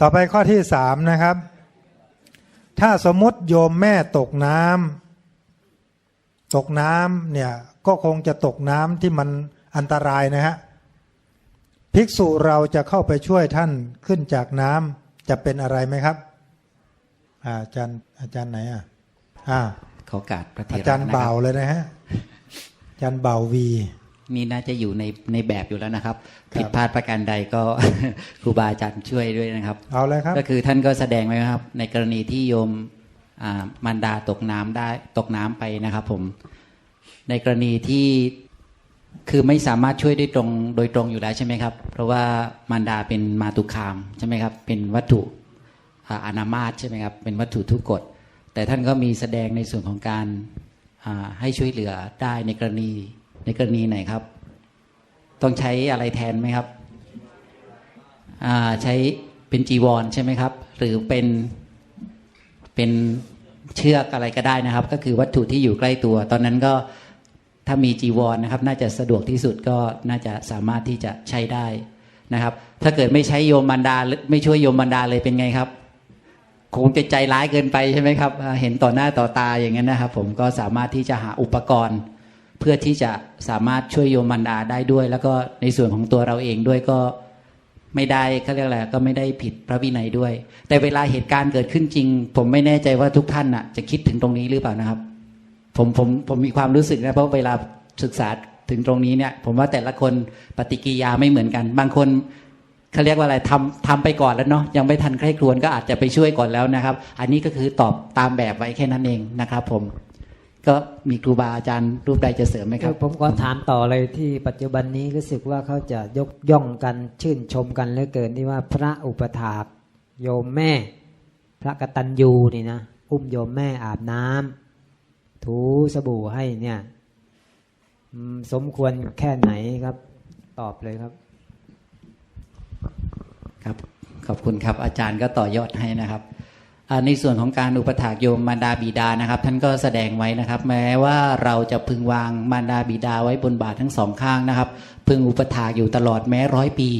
ต่อไปข้อที่สามนะครับ ถ้าสมมติโยมแม่ตกน้ำตกน้ำเนี่ยก็คงจะตกน้ำที่มันอันตรายนะฮะภิกษุเราจะเข้าไปช่วยท่านขึ้นจากน้ำจะเป็นอะไรไหมครับ อาอาจารย์อาจารย์ไหนอะอ่าขอโอกาสพระเถอาระจารย์นะคเบารับเลยนะฮะอาจารย์เบาวี นี่น่าจะอยู่ในในแบบอยู่แล้วนะครับครับ ผิดพลาดประการใดก็ครูบาอาจารย์ช่วยด้วยนะครับ เอาเลยครับ ก็คือท่านก็แสดงไว้นะครับ ในกรณีที่โยมอ่ามารดาตกน้ำได้ตกน้ำไปนะครับ ผม ในกรณีที่คือไม่สามารถช่วยได้ตรงโดยตรงอยู่แล้วใช่ไหมครับ เพราะว่ามารดาเป็นมาตุคามใช่ไหมครับ เป็นวัตถุอ่าอนามาตใช่ไหมครับ เป็นวัตถุทุกกฎ แต่ท่านก็มีแสดงในส่วนของการอ่าให้ช่วยเหลือได้ในกรณี ในกรณีไหนครับ ต้องใช้อะไรแทนไหมครับใช้เป็นจีวรใช่ไหมครับ หรือเป็นเป็นเชือกอะไรก็ได้นะครับ ก็คือวัตถุที่อยู่ใกล้ตัว ตอนนั้นก็ถ้ามีจีวรนนะครับ น่าจะสะดวกที่สุดก็น่าจะสามารถที่จะใช้ได้นะครับ ถ้าเกิดไม่ใช้โยมบรรดาไม่ช่วยโยมบรรดาเลยเป็นไงครับ คงจะใจร้ายเกินไปใช่ไหมครับ เห็นต่อหน้าต่อตาอย่างนั้นนะครับ ผมก็สามารถที่จะหาอุปกรณ์ เพื่อที่จะสามารถช่วยโยมบรรดาได้ด้วย แล้วก็ในส่วนของตัวเราเองด้วยก็ไม่ได้เขาเรียกอะไรก็ไม่ได้ผิดพระวินัยด้วย แต่เวลาเหตุการณ์เกิดขึ้นจริง ผมไม่แน่ใจว่าทุกท่านน่ะ จะคิดถึงตรงนี้หรือเปล่านะครับ ผมผมผมมีความรู้สึกนะเพราะเวลาศึกษาถึงตรงนี้เนี่ย ผมว่าแต่ละคนปฏิกิริยาไม่เหมือนกัน บางคนเขาเรียกว่าอะไรทำทำไปก่อนแล้วเนาะยังไม่ทันใครครวญก็อาจจะไปช่วยก่อนแล้วนะครับ อันนี้ก็คือตอบตามแบบไว้แค่นั้นเองนะครับ ผม ก็มีครูบาอาจารย์รูปใดจะเสริมไหมครับ ผมขอถามต่อเลยที่ปัจจุบันนี้รู้สึกว่าเขาจะยกย่องกันชื่นชมกันเหลือเกินที่ว่าพระอุปถากโยมแม่ พระกตัญญูนี่นะอุ้มโยมแม่อาบน้ำถูสบู่ให้เนี่ยอืมสมควรแค่ไหนครับ ตอบเลยครับ ครับ ขอบคุณครับอาจารย์ก็ต่อยอดให้นะครับอ่า ในส่วนของการอุปถากโยมมารดาบิดานะครับ ท่านก็แสดงไว้นะครับ แม้ว่าเราจะพึงวางมารดาบิดาไว้บนบาททั้งสองข้างนะครับ พึงอุปถากอยู่ตลอดแม้ร้อยปี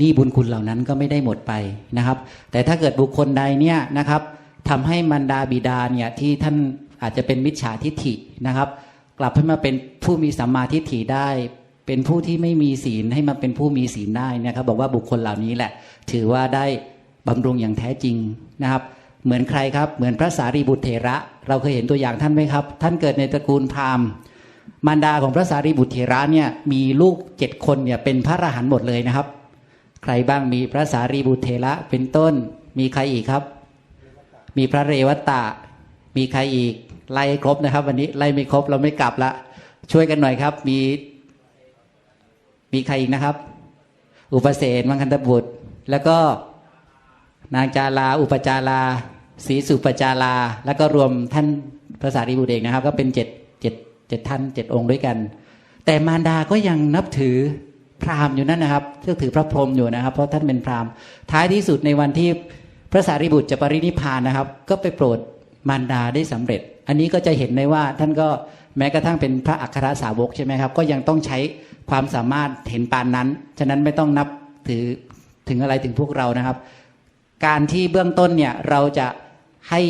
นี่บุญคุณเหล่านั้นก็ไม่ได้หมดไปนะครับ แต่ถ้าเกิดบุคคลใดเนี่ยนะครับทำให้มารดาบิดาเนี่ยที่ท่านอาจจะเป็นมิจฉาทิฐินะครับ กลับให้มาเป็นผู้มีสัมมาทิฏฐิได้ เป็นผู้ที่ไม่มีศีลให้มาเป็นผู้มีศีลได้นะครับ บอกว่าบุคคลเหล่านี้แหละ ถือว่าได้บำรุงอย่างแท้จริงนะครับ เหมือนใครครับ เหมือนพระสารีบุตรเถระ เราเคยเห็นตัวอย่างท่านไหมครับ ท่านเกิดในตระกูลพราหมณ์มารดาของพระสารีบุตรเถระเนี่ยมีลูกเจ็ดคนเนี่ยเป็นพระอรหันต์หมดเลยนะครับ ใครบ้างมีพระสารีบุตรเถระเป็นต้น มีใครอีกครับ มีพระเรวัตตะมีใครอีกไล่ครบนะครับ วันนี้ไล่ไม่ครบเราไม่กลับละช่วยกันหน่อยครับ มี มีใครอีกนะครับ อุปเสนมังคันตบุตร แล้วก็นางจาราอุปจารา ศรีสุปจาราแล้วก็รวมท่านพระสารีบุตรเองนะครับ ก็เป็นเจ็ดเจ็ดเจ็ดท่านเจ็ดองค์ด้วยกัน แต่มารดาก็ยังนับถือพราหมณ์อยู่นั่นนะครับก็ถือพระพรหมอยู่นะครับ เพราะท่านเป็นพราหมณ์ ท้ายที่สุดในวันที่พระสารีบุตรจะปรินิพพานนะครับ ก็ไปโปรดมารดาได้สำเร็จ อันนี้ก็จะเห็นได้ว่าท่านก็แม้กระทั่งเป็นพระอัครสาวกใช่ไหมครับ ก็ยังต้องใช้ความสามารถเห็นปานนั้น ฉะนั้นไม่ต้องนับถือถึงอะไรถึงพวกเรานะครับ การที่เบื้องต้นเนี่ยเราจะ ให้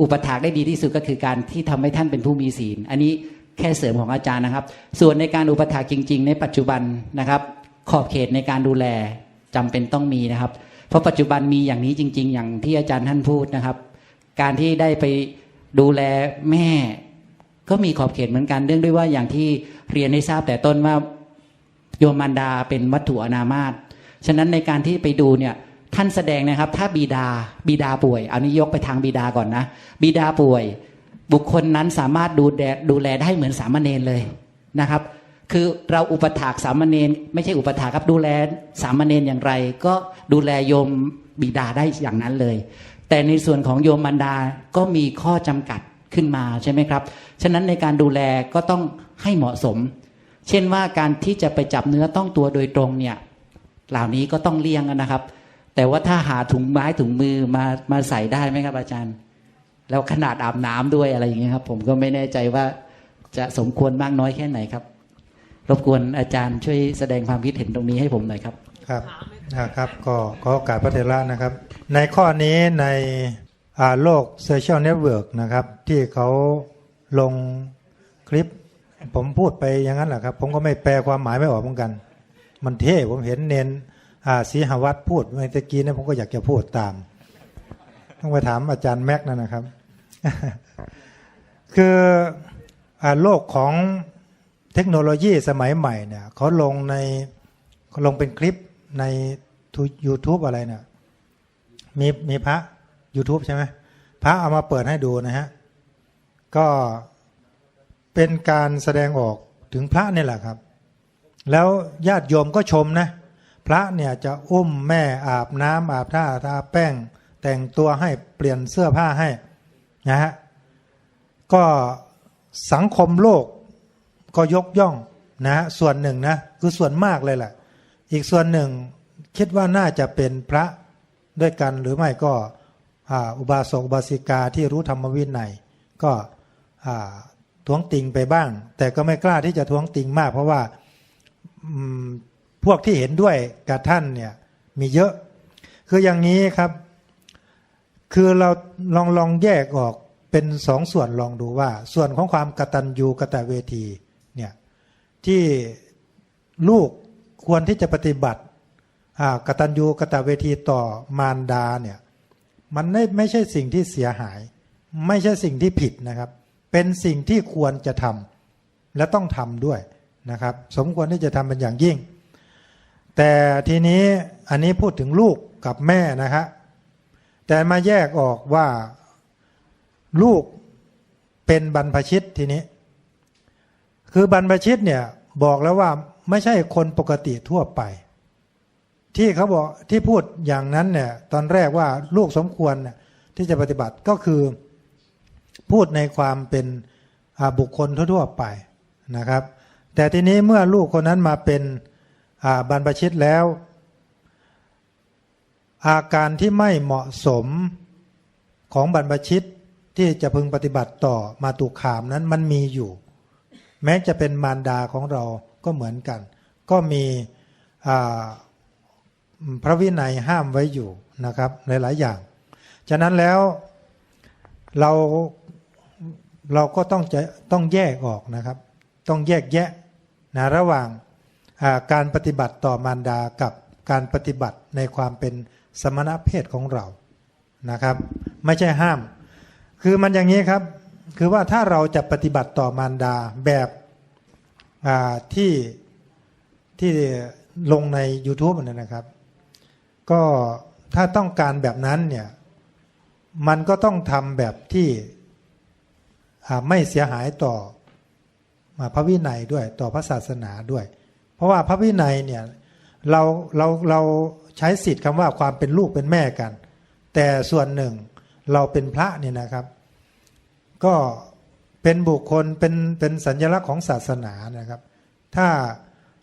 อุปถากได้ดีที่สุดก็คือการที่ทำให้ท่านเป็นผู้มีศีล อันนี้แค่เสริมของอาจารย์นะครับ ส่วนในการอุปถากจริง ๆ ในปัจจุบันนะครับ ขอบเขตในการดูแลจำเป็นต้องมีนะครับ เพราะปัจจุบันมีอย่างนี้จริง ๆ อย่างที่อาจารย์ท่านพูดนะครับ การที่ได้ไปดูแลแม่ ก็มีขอบเขตเหมือนกันเรื่องด้วยว่าอย่างที่เรียนให้ทราบแต่ต้นว่าโยมมารดาเป็นวัตถุอนามาตฉะนั้นในการที่ไปดูเนี่ย ท่านแสดงนะครับ ถ้าบิดาบิดาป่วย เอันนี้ยกไปทางบิดาก่อนนะบิดาป่วย บุคคลนั้นสามารถดูแลดูแลได้เหมือนสามเณรเลยนะครับ คือเราอุปถากสามเณรไม่ใช่อุปถากครับดูแลสามเณรอย่างไร ก็ดูแลโยมบิดาได้อย่างนั้นเลย แต่ในส่วนของโยมมารดาก็มีข้อจำกัดขึ้นมาใช่ไหมครับ ฉะนั้นในการดูแลก็ต้องให้เหมาะสม เช่นว่าการที่จะไปจับเนื้อต้องตัวโดยตรงเนี่ย เหล่านี้ก็ต้องเลี่ยงนะครับ แต่ว่าถ้าหาถุงไม้ถุงมือมามาใส่ได้ไหมครับ อาจารย์ แล้วขนาดอาบน้ำด้วยอะไรอย่างเงี้ยครับ ผมก็ไม่แน่ใจว่าจะสมควรมากน้อยแค่ไหนครับ รบกวนอาจารย์ช่วยแสดงความคิดเห็นตรงนี้ให้ผมหน่อยครับ ครับนะครับก็ขอโอกาสพระเถระนะครับ ในข้อนี้ในอาโลกโซเชียลเน็ตเวิร์กนะครับ ที่เขาลงคลิป ผมพูดไปอย่างนั้นแหละครับ ผมก็ไม่แปลความหมายไม่ออกเหมือนกัน มันเท่ผมเห็นเน้น สีหวัตพูดเมื่อตะกี้เนะผมก็อยากจะพูดตาม ต้องไปถามอาจารย์แม็กซ์นั่นนะครับ คืออาโลกของเทคโนโลยีสมัยใหม่เนี่ยเขาลงในลงเป็นคลิปใน YouTube อะไรเนี่ยมีมีพระ YouTube ใช่ไหมพระเอามาเปิดให้ดูนะฮะ ก็เป็นการแสดงออกถึงพระนี่แหละครับ แล้วญาติโยมก็ชมนะ พระเนี่ยจะอุ้มแม่อาบน้ำอาบท่าทาแป้ง แต่งตัวให้เปลี่ยนเสื้อผ้าให้นะฮะก็สังคมโลกก็ยกย่องนะส่วนหนึ่งนะคือส่วนมากเลยแหละ อีกส่วนหนึ่งคิดว่าน่าจะเป็นพระด้วยกันหรือไม่ก็อ,อุบาสกอุบาสิกาที่รู้ธรรมวินัยก็ท้วงติงไปบ้าง แต่ก็ไม่กล้าที่จะท้วงติงมาก เพราะว่า พวกที่เห็นด้วยกับท่านเนี่ยมีเยอะ คืออย่างนี้ครับ คือเราลองลองแยกออกเป็นสองส่วนลองดูว่า ส่วนของความกตัญญูกตเวทีเนี่ยที่ลูกควรที่จะปฏิบัติกตัญญูกตเวทีต่อมารดาเนี่ยมันไม่ไม่ใช่สิ่งที่เสียหาย ไม่ใช่สิ่งที่ผิดนะครับ เป็นสิ่งที่ควรจะทำและต้องทำด้วยนะครับ สมควรที่จะทำเป็นอย่างยิ่ง แต่ทีนี้อันนี้พูดถึงลูกกับแม่นะครับแต่มาแยกออกว่าลูกเป็นบรรพชิตทีนี้ คือบรรพชิตเนี่ยบอกแล้วว่าไม่ใช่คนปกติทั่วไป ที่เขาบอกที่พูดอย่างนั้นเนี่ยตอนแรกว่าลูกสมควรเนี่ยที่จะปฏิบัติก็คือพูดในความเป็นบุคคลทั่วๆไปนะครับ แต่ทีนี้เมื่อลูกคนนั้นมาเป็น บรรพชิตแล้ว อาการที่ไม่เหมาะสมของบรรพชิตที่จะพึงปฏิบัติต่อมาตุขามนั้นมันมีอยู่ แม้จะเป็นมารดาของเราก็เหมือนกัน ก็มีพระวินัยห้ามไว้อยู่นะครับหลาย ๆ อย่าง ฉะนั้นแล้วเราเราก็ต้องจะต้องแยกออกนะครับ ต้องแยกแยะนะระหว่าง การปฏิบัติต่อมารดากับการปฏิบัติในความเป็นสมณเพศของเรานะครับ ไม่ใช่ห้าม คือมันอย่างนี้ครับ คือว่าถ้าเราจะปฏิบัติต่อมารดาแบบที่ที่ลงใน YouTube นั่นนะครับ ก็ถ้าต้องการแบบนั้นเนี่ยมันก็ต้องทำแบบที่ไม่เสียหายต่อพระวินัยด้วยต่อพระศาสนาด้วย ราะว่าพระวินัยเนี่ยเราเราเราใช้สิทธิ์คำว่าความเป็นลูกเป็นแม่กัน แต่ส่วนหนึ่งเราเป็นพระเนี่ยนะครับ ก็เป็นบุคคลเป็นเป็นสัญลักษณ์ของศาสนานะครับ ถ้า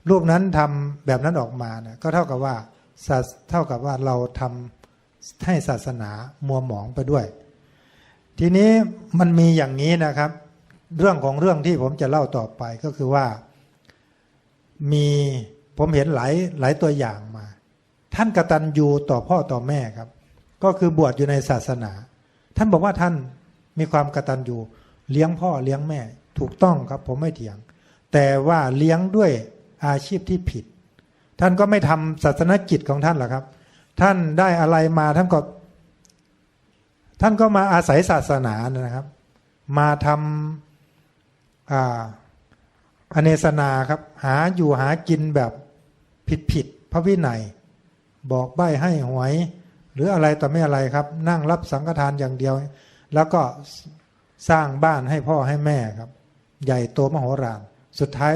รูปนั้นทำแบบนั้นออกมาเนี่ยก็เท่ากับว่าศาสเท่ากับว่าเราทำให้ศาสนามัวหมองไปด้วย ทีนี้มันมีอย่างนี้นะครับ เรื่องของเรื่องที่ผมจะเล่าต่อไปก็คือว่า มีผมเห็นหลายหลายตัวอย่างมา ท่านกตัญญูต่อพ่อต่อแม่ครับ ก็คือบวชอยู่ในศาสนา ท่านบอกว่าท่านมีความกตัญญูเลี้ยงพ่อเลี้ยงแม่ ถูกต้องครับ ผมไม่เถียง แต่ว่าเลี้ยงด้วยอาชีพที่ผิด ท่านก็ไม่ทำศาสนกิจของท่านหรอกครับ ท่านได้อะไรมาท่านก็ ท่านก็มาอาศัยศาสนานะครับ มาทำ อเนสนาครับ หาอยู่หากินแบบผิดผิดพระวินัย บอกใบ้ให้หวย หรืออะไรต่อไม่อะไรครับ นั่งรับสังฆทานอย่างเดียว แล้วก็สร้างบ้านให้พ่อให้แม่ครับ ใหญ่โตมโหฬารสุดท้าย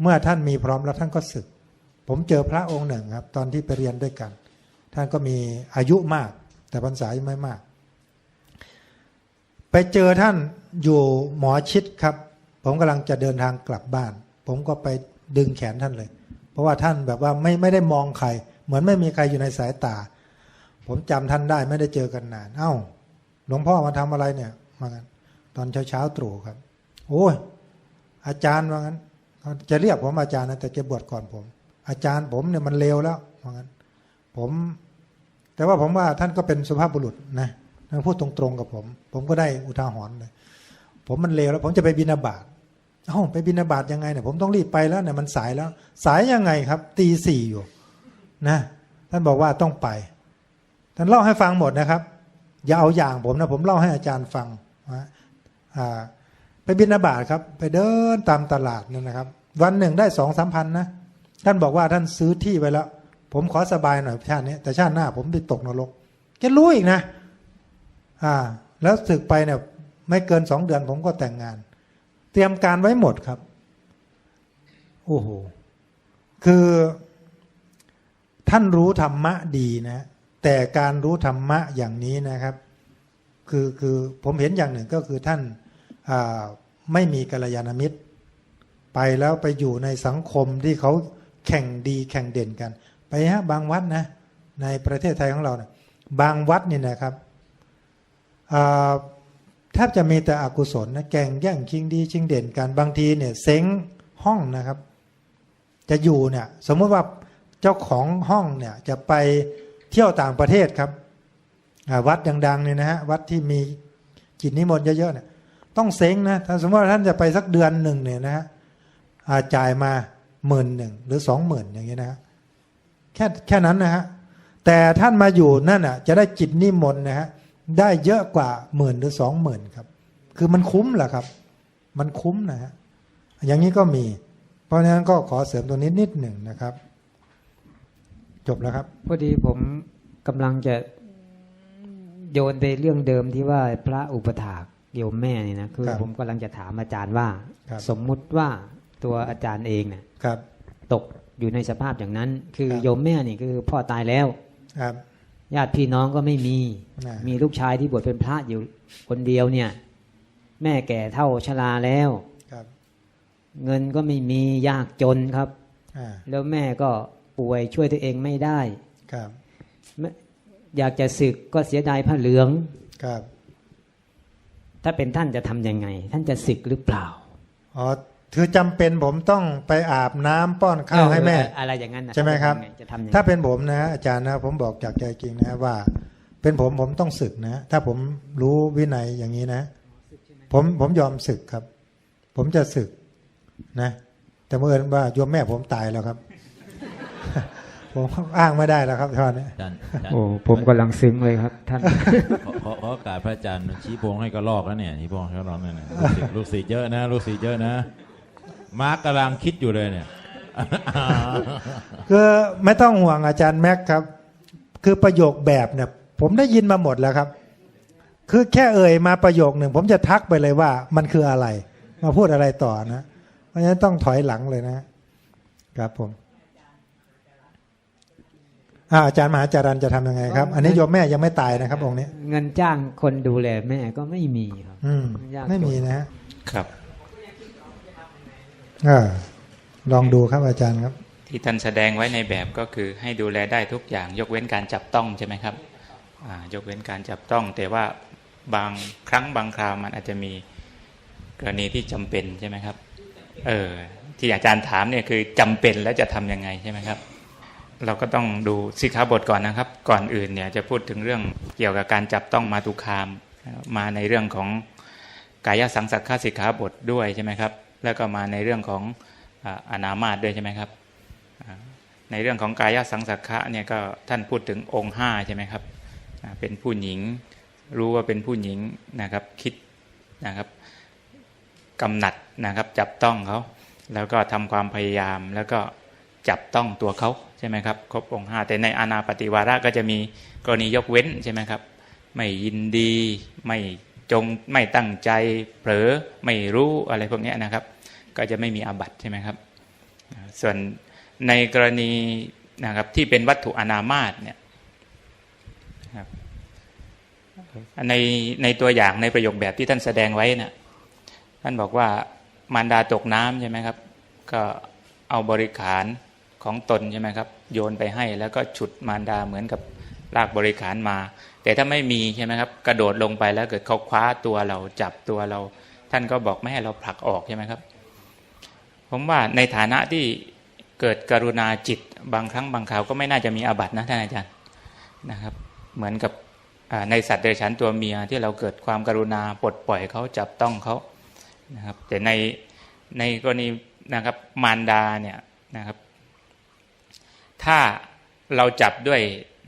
เมื่อท่านมีพร้อมแล้วท่านก็ศึก ผมเจอพระองค์หนึ่งครับ ตอนที่ไปเรียนด้วยกัน ท่านก็มีอายุมาก แต่พรรษายังไม่มาก ไปเจอท่านอยู่หมอชิดครับ ผมกำลังจะเดินทางกลับบ้าน ผมก็ไปดึงแขนท่านเลย เพราะว่าท่านแบบว่าไม่ไม่ได้มองใคร เหมือนไม่มีใครอยู่ในสายตา ผมจำท่านได้ไม่ได้เจอกันนาน เอ้า หลวงพ่อมาทำอะไรเนี่ยมากันตอนเช้าเช้าๆตรู่ครับ โอ้ยอาจารย์ว่างั้นเขาจะเรียกผมอาจารย์นะแต่แกบวชก่อนผม อาจารย์ผมเนี่ยมันเลวแล้วว่างั้น ผม แต่ว่าผมว่าท่านก็เป็นสุภาพบุรุษนะท่านพูดตรงๆกับผม ผมก็ได้อุทาหรณ์เลย ผมมันเลวแล้วผมจะไปบินาบาตเอ้าไปบินาบาตยังไงเนี่ยผมต้องรีบไปแล้วเนี่ยมันสายแล้ว สายยังไงครับ ตีสี่อยู่นะท่านบอกว่าต้องไป ท่านเล่าให้ฟังหมดนะครับ อย่าเอาอย่างผมนะ ผมเล่าให้อาจารย์ฟังนะอ่าไปบินาบาตครับ ไปเดินตามตลาดนั่นนะครับ วันหนึ่งได้สองสามพันนะท่านบอกว่าท่านซื้อที่ไปแล้ว ผมขอสบายหน่อยชาตินี้ แต่ชาติหน้าผมไปตกนรกแกรู้อีกนะ อ่า แล้วศึกไปเนี่ย ไม่เกินสองเดือนผมก็แต่งงาน เตรียมการไว้หมดครับ โอ้โห คือท่านรู้ธรรมะดีนะ แต่การรู้ธรรมะอย่างนี้นะครับ คือคือผมเห็นอย่างหนึ่งก็คือท่านไม่มีกัลยาณมิตร ไปแล้วไปอยู่ในสังคมที่เขาแข่งดีแข่งเด่นกัน ไปฮะบางวัดนะ ในประเทศไทยของเรานะบางวัดนี่นะครับอ่า บจะมีแต่อกุศลนะแก่งแย่งชิงดีชิงเด่นกันบางทีเนี่ยเซ้งห้องนะครับ จะอยู่เนี่ยสมมติว่าเจ้าของห้องเนี่ยจะไปเที่ยวต่างประเทศครับวัดดังๆเนี่ยนะฮะวัดที่มีจิตนิมนต์เยอะๆเนี่ยต้องเซ้งนะถ้าสมมติว่าท่านจะไปสักเดือนหนึ่งเนี่ยนะฮะจ่ายมาหมื่นหนึ่งหรือสองหมื่นอย่างนี้ยนะฮะแค่แค่นั้นนะฮะแต่ท่านมาอยู่นั่นอะจะได้จิตนิมนต์นะฮะ ได้เยอะกว่าหมื่นหรือสองหมื่นครับ คือมันคุ้มแหละครับ มันคุ้มนะฮะอย่างนี้ก็มี เพราะฉะนั้นก็ขอเสริมตรงนี้นิดหนึ่งนะครับ จบแล้วครับ พอดีผมกำลังจะโยนไปเรื่องเดิมที่ว่าพระอุปถากโยมแม่นี่นะคือครับผมกำลังจะถามอาจารย์ว่าครับสมมุติว่าตัวอาจารย์เองเนี่ยครับตกอยู่ในสภาพอย่างนั้น คือครับโยมแม่นี่คือพ่อตายแล้วครับ ญาติพี่น้องก็ไม่มีน่ะมีลูกชายที่บวชเป็นพระอยู่คนเดียวเนี่ย แม่แก่เท่าชราแล้วครับเงินก็ไม่มียากจนครับอ่าแล้วแม่ก็ป่วยช่วยตัวเองไม่ได้ครับแม่อยากจะศึกก็เสียดายผ้าเหลืองครับ ถ้าเป็นท่านจะทำยังไง ท่านจะศึกหรือเปล่าอ๋อ คือจำเป็นผมต้องไปอาบน้ำป้อนข้าวให้แม่เอออะไรอย่างนั้นนะใช่ไหมครับจะทำยังไงถ้าเป็นผมนะอาจารย์นะผมบอกจากใจจริงนะว่า เป็นผมผมต้องศึกนะ ถ้าผมรู้วินัยอย่างนี้นะ ผมผมยอมศึกครับ ผมจะศึกนะ แต่เมื่อญว่าโยมแม่ผมตายแล้วครับ ผมอ้างไม่ได้แล้วครับท่านนี้อาจารย์อาจารย์โอ้ผมกำลังซึ้งเลยครับ ท่านขอขอขอโอกาสพระอาจารย์ชี้โพงให้กระลอกแล้วเนี่ยชี้โพงให้กระลอกเนี่ยนะลูกศิษย์ลูกศิษย์เยอะนะลูกศิษย์เยอะนะ มาร์กกำลังคิดอยู่เลยเนี่ย คือไม่ต้องห่วงอาจารย์แม็กครับ คือประโยคแบบเนี่ย ผมได้ยินมาหมดแล้วครับ คือแค่เอ่ยมาประโยคหนึ่งผมจะทักไปเลยว่ามันคืออะไร มาพูดอะไรต่อนะ เพราะฉะนั้นต้องถอยหลังเลยนะครับผมอ่าอาจารย์มหาจารันจะทำยังไงครับ อันนี้โยมแม่ยังไม่ตายนะครับ องค์นี้ เงินจ้างคนดูแลแม่ก็ไม่มีครับอืมยากไม่มีนะฮะครับอ่า ลองดูครับอาจารย์ครับ ที่ท่านแสดงไว้ในแบบก็คือให้ดูแลได้ทุกอย่าง ยกเว้นการจับต้องใช่ไหมครับยกเว้นการจับต้อง แต่ว่าบางครั้งบางคราวมันอาจจะมีกรณีที่จำเป็นใช่ไหมครับ เออที่อาจารย์ถามเนี่ยคือจำเป็นแล้วจะทำยังไงใช่ไหมครับ เราก็ต้องดูสิกขาบทก่อนนะครับ ก่อนอื่นเนี่ยจะพูดถึงเรื่องเกี่ยวกับการจับต้องมาตุคามมาในเรื่องของกายสังสักขาสิกขาบทด้วยใช่ไหมครับ แล้วก็มาในเรื่องของอนามาตด้วยใช่ไหมครับ ในเรื่องของกายสังสักขะเนี่ยก็ท่านพูดถึงองค์ห้าใช่ไหมครับเป็นผู้หญิงรู้ว่าเป็นผู้หญิงนะครับคิดนะครับกำหนัดนะครับจับต้องเขาแล้วก็ทำความพยายามแล้วก็จับต้องตัวเขาใช่ไหมครับครบองค์ห้าแต่ในอานาปฏิวาระก็จะมีกรณียกเว้นใช่ไหมครับไม่ยินดีไม่ จงไม่ตั้งใจเผลอไม่รู้อะไรพวกนี้นะครับ ก็จะไม่มีอาบัติใช่ไหมครับ ส่วนในกรณีนะครับที่เป็นวัตถุอนามาตเนี่ยในในตัวอย่างในประโยคแบบที่ท่านแสดงไว้นะ่ะท่านบอกว่ามารดาตกน้ำใช่ไหมครับ ก็เอาบริขารของตนใช่ไหมครับ โยนไปให้แล้วก็ฉุดมารดาเหมือนกับ ลากบริขารมา แต่ถ้าไม่มีใช่ไหมครับ กระโดดลงไปแล้วเกิดเขาคว้าตัวเราจับตัวเรา ท่านก็บอกไม่ให้เราผลักออกใช่ไหมครับ ผมว่าในฐานะที่เกิดกรุณาจิตบางครั้งบางคราวก็ไม่น่าจะมีอาบัตินะท่านอาจารย์นะครับ เหมือนกับในสัตว์เดรัจฉานตัวเมียที่เราเกิดความกรุณาปลดปล่อยเขาจับต้องเขานะครับ แต่ในในกรณีนะครับมารดาเนี่ยนะครับ ถ้าเราจับด้วย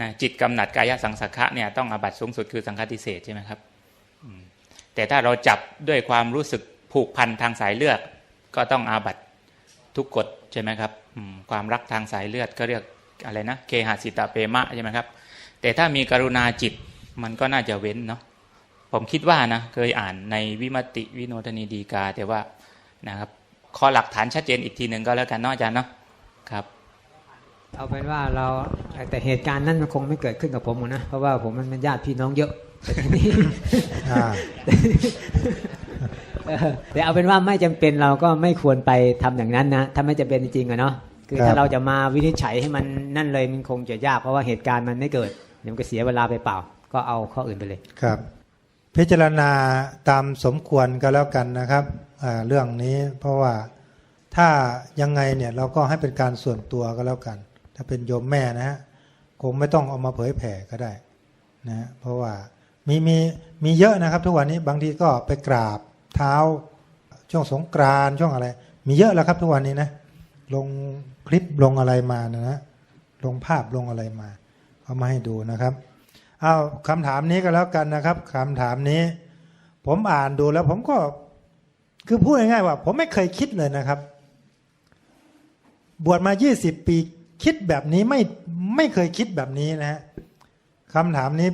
นะจิตกำหนัดกายสังสักะเนี่ยต้องอาบัตสูงสุดคือสังฆติเศษใช่ไหมครับแต่ถ้าเราจับด้วยความรู้สึกผูกพันทางสายเลือดก็ต้องอาบัตทุกกฎใช่ไหมครับความรักทางสายเลือดก็เรียกอะไรนะเคหสิตาเปมะใช่ไหมครับ แต่ถ้ามีกรุณาจิตมันก็น่าจะเว้นเนาะผมคิดว่านะเคยอ่านในวิมติวิโนทนีดีกา แต่ว่านะครับข้อหลักฐานชัดเจนอีกทีหนึ่งก็แล้วกันนาอาจารย์เนาะครับ เอาเป็นว่าเราแต่เหตุการณ์นั้นมันคงไม่เกิดขึ้นกับผมหรอกนะ เพราะว่าผมมันเป็นญาติพี่น้องเยอะแต่ทีนี้อ่าเออแต่เอาเป็นว่าไม่จำเป็นเราก็ไม่ควรไปทำอย่างนั้นนะถ้าไม่จำเป็นจริงๆอะเนาะคือครับถ้าเราจะมาวินิจฉัยให้มันนั่นเลยมันคงจะยากเพราะว่าเหตุการณ์มันไม่เกิดเดี๋ยวมันก็เสียเวลาไปเปล่า ก็เอาข้ออื่นไปเลยครับ พิจารณาตามสมควรก็แล้วกันนะครับอ่าเรื่องนี้เพราะว่าถ้ายังไงเนี่ยเราก็ให้เป็นการส่วนตัวก็แล้วกัน ถ้าเป็นโยมแม่นะฮะคงไม่ต้องเอามาเผยแผ่ก็ได้นะฮะเพราะว่ามีมีมีเยอะนะครับ ทุกวันนี้บางทีก็ไปกราบเท้าช่วงสงกรานช่วงอะไร มีเยอะแล้วครับทุกวันนี้นะลงคลิปลงอะไรมานะฮะลงภาพลงอะไรมาเอามาให้ดูนะครับเอาคำถามนี้ก็แล้วกันนะครับคำถามนี้ ผมอ่านดูแล้วผมก็คือพูดง่ายๆว่า ผมไม่เคยคิดเลยนะครับ บวชมา 20 ปี คิดแบบนี้ไม่ไม่เคยคิดแบบนี้นะฮะคำถามนี้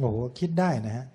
โอ้โหคิดได้นะฮะ